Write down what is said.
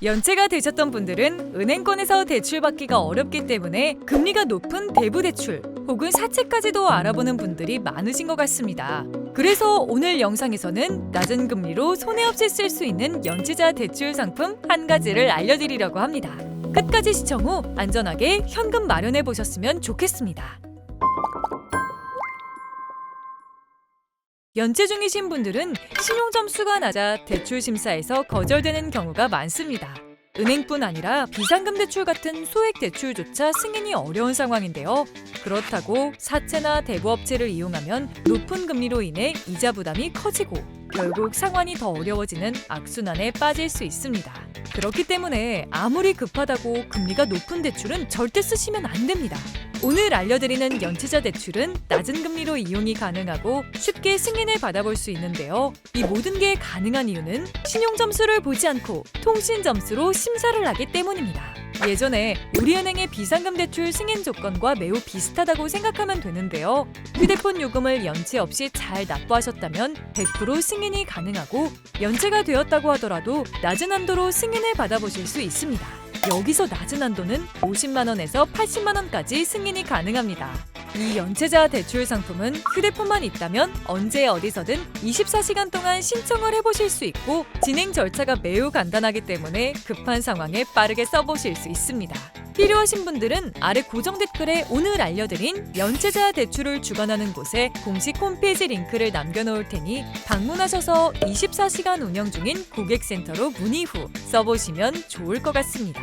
연체가 되셨던 분들은 은행권에서 대출받기가 어렵기 때문에 금리가 높은 대부 대출 혹은 사채까지도 알아보는 분들이 많으신 것 같습니다. 그래서 오늘 영상에서는 낮은 금리로 손해 없이 쓸 수 있는 연체자 대출 상품 한 가지를 알려드리려고 합니다. 끝까지 시청 후 안전하게 현금 마련해 보셨으면 좋겠습니다. 연체 중이신 분들은 신용 점수가 낮아 대출 심사에서 거절되는 경우가 많습니다. 은행뿐 아니라 비상금 대출 같은 소액 대출조차 승인이 어려운 상황인데요. 그렇다고 사채나 대부업체를 이용하면 높은 금리로 인해 이자 부담이 커지고 결국 상환이 더 어려워지는 악순환에 빠질 수 있습니다. 그렇기 때문에 아무리 급하다고 금리가 높은 대출은 절대 쓰시면 안 됩니다. 오늘 알려드리는 연체자 대출은 낮은 금리로 이용이 가능하고 쉽게 승인을 받아볼 수 있는데요. 이 모든 게 가능한 이유는 신용 점수를 보지 않고 통신 점수로 심사를 하기 때문입니다. 예전에 우리은행의 비상금 대출 승인 조건과 매우 비슷하다고 생각하면 되는데요. 휴대폰 요금을 연체 없이 잘 납부하셨다면 100% 승인이 가능하고 연체가 되었다고 하더라도 낮은 한도로 승인을 받아보실 수 있습니다. 여기서 낮은 한도는 50만 원에서 80만 원까지 승인이 가능합니다. 이 연체자 대출 상품은 휴대폰만 있다면 언제 어디서든 24시간 동안 신청을 해보실 수 있고 진행 절차가 매우 간단하기 때문에 급한 상황에 빠르게 써보실 수 있습니다. 필요하신 분들은 아래 고정 댓글에 오늘 알려드린 연체자 대출을 주관하는 곳에 공식 홈페이지 링크를 남겨놓을 테니 방문하셔서 24시간 운영 중인 고객센터로 문의 후 써보시면 좋을 것 같습니다.